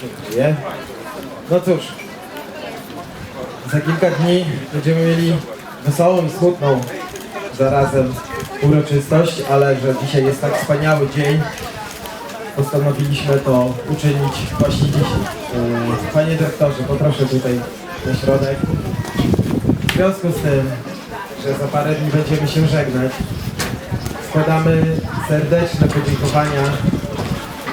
Dziękuję. No cóż, za kilka dni będziemy mieli wesołą i smutną zarazem uroczystość, ale że dzisiaj jest tak wspaniały dzień, postanowiliśmy to uczynić właśnie dzisiaj. Yy, Panie dyrektorze, poproszę tutaj na środek. W związku z tym, że za parę dni będziemy się żegnać, składamy serdeczne podziękowania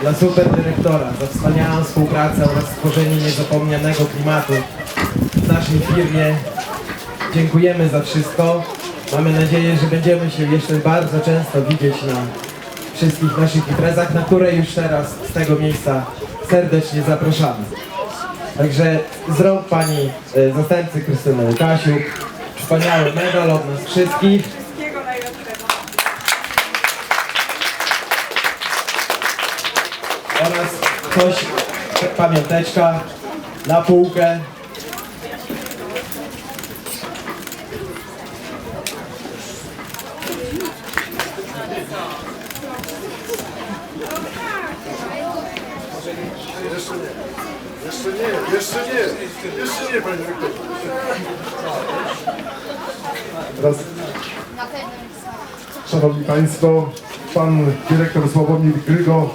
dla superdyrektora za wspaniałą współpracę oraz stworzenie niezapomnianego klimatu w naszej firmie. Dziękujemy za wszystko. Mamy nadzieję, że będziemy się jeszcze bardzo często widzieć na wszystkich naszych imprezach, na które już teraz z tego miejsca serdecznie zapraszamy. Także z rąk pani e, zastępcy Krystyny Łukasiuk, wspaniały medal od nas wszystkich. Oraz coś, pamiąteczka na półkę. Jeszcze nie. Jeszcze nie, jeszcze nie. Jeszcze nie, panie dyrektorze. Teraz, Szanowni Państwo, pan dyrektor Sławomir Grygo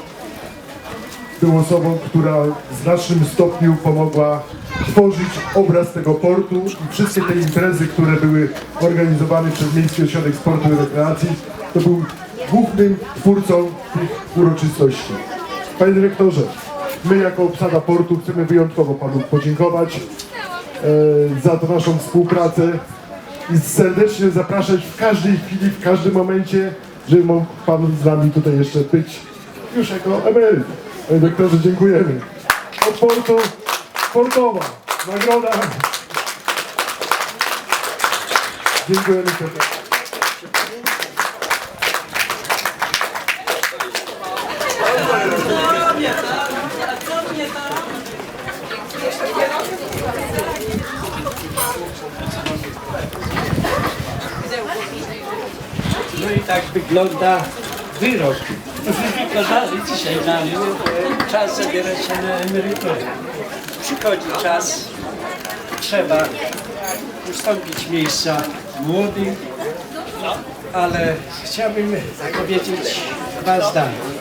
był osobą, która w znacznym stopniu pomogła tworzyć obraz tego portu i wszystkie te imprezy, które były organizowane przez Miejski Ośrodek Sportu i Rekreacji, to był głównym twórcą tych uroczystości. Panie dyrektorze, my jako obsada portu chcemy wyjątkowo panu podziękować e, za tą naszą współpracę i serdecznie zapraszać w każdej chwili, w każdym momencie, żeby mógł pan z nami tutaj jeszcze być już jako emeryt. Panie doktorze, dziękujemy. Od portu sportowa, nagroda. Dziękujemy. No i tak wygląda wyrok. Wykonali dzisiaj na czas zabierać się na emeryturę. Przychodzi czas, trzeba ustąpić miejsca młodym, ale chciałbym powiedzieć dwa zdania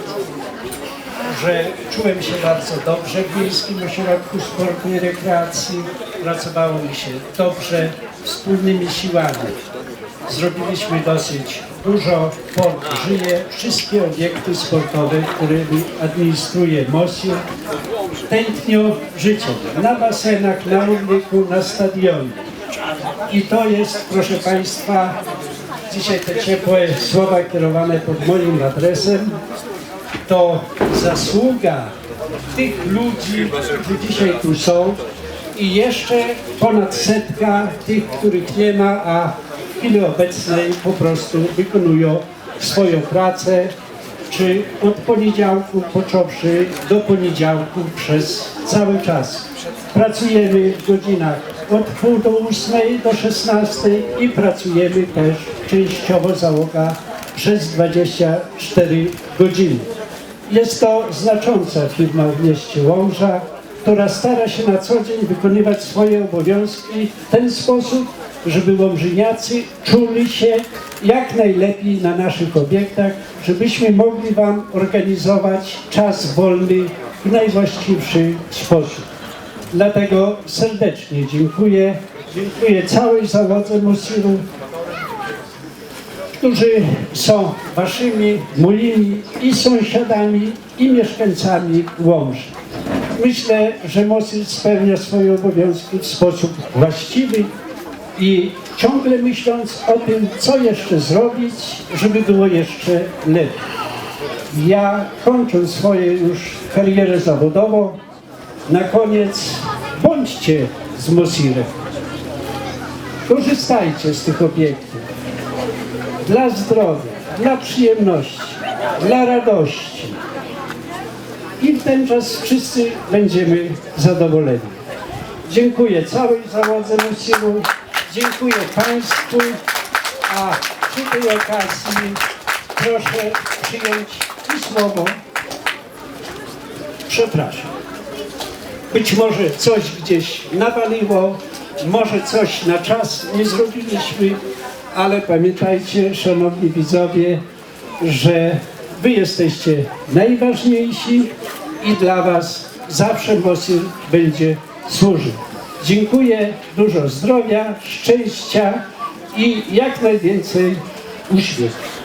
że czułem się bardzo dobrze w Miejskim Ośrodku Sportu i Rekreacji. Pracowało mi się dobrze, wspólnymi siłami. Zrobiliśmy dosyć dużo, port żyje, wszystkie obiekty sportowe, które administruje MOSIR, tętnią życiem na basenach, na równiku, na stadionie. I to jest, proszę Państwa, dzisiaj te ciepłe słowa kierowane pod moim adresem, to zasługa tych ludzi, którzy dzisiaj tu są i jeszcze ponad setka tych, których nie ma, a chwili obecnej po prostu wykonują swoją pracę, czy od poniedziałku począwszy do poniedziałku przez cały czas. Pracujemy w godzinach od pół do ósmej do szesnastej i pracujemy też częściowo załoga przez 24 godziny. Jest to znacząca firma w mieście Łomża, która stara się na co dzień wykonywać swoje obowiązki w ten sposób, żeby Łomżyniacy czuli się jak najlepiej na naszych obiektach, żebyśmy mogli Wam organizować czas wolny w najwłaściwszy sposób. Dlatego serdecznie dziękuję. Dziękuję całej załodze Musiru, którzy są waszymi, moimi i sąsiadami, i mieszkańcami Łomży. Myślę, że Mosyl spełnia swoje obowiązki w sposób właściwy i ciągle myśląc o tym, co jeszcze zrobić, żeby było jeszcze lepiej. Ja kończąc swoją już karierę zawodową, na koniec bądźcie z Mosirem. Korzystajcie z tych obiektów dla zdrowia, dla przyjemności, dla radości. I w ten czas wszyscy będziemy zadowoleni. Dziękuję całej załodze Musilu, dziękuję Państwu, a przy tej okazji proszę przyjąć i słowo. Przepraszam. być może coś gdzieś nawaliło, może coś na czas nie zrobiliśmy, ale pamiętajcie, szanowni widzowie, że wy jesteście najważniejsi i dla was zawsze Mosyl będzie służył. Dziękuję, dużo zdrowia, szczęścia i jak najwięcej uśmiechu.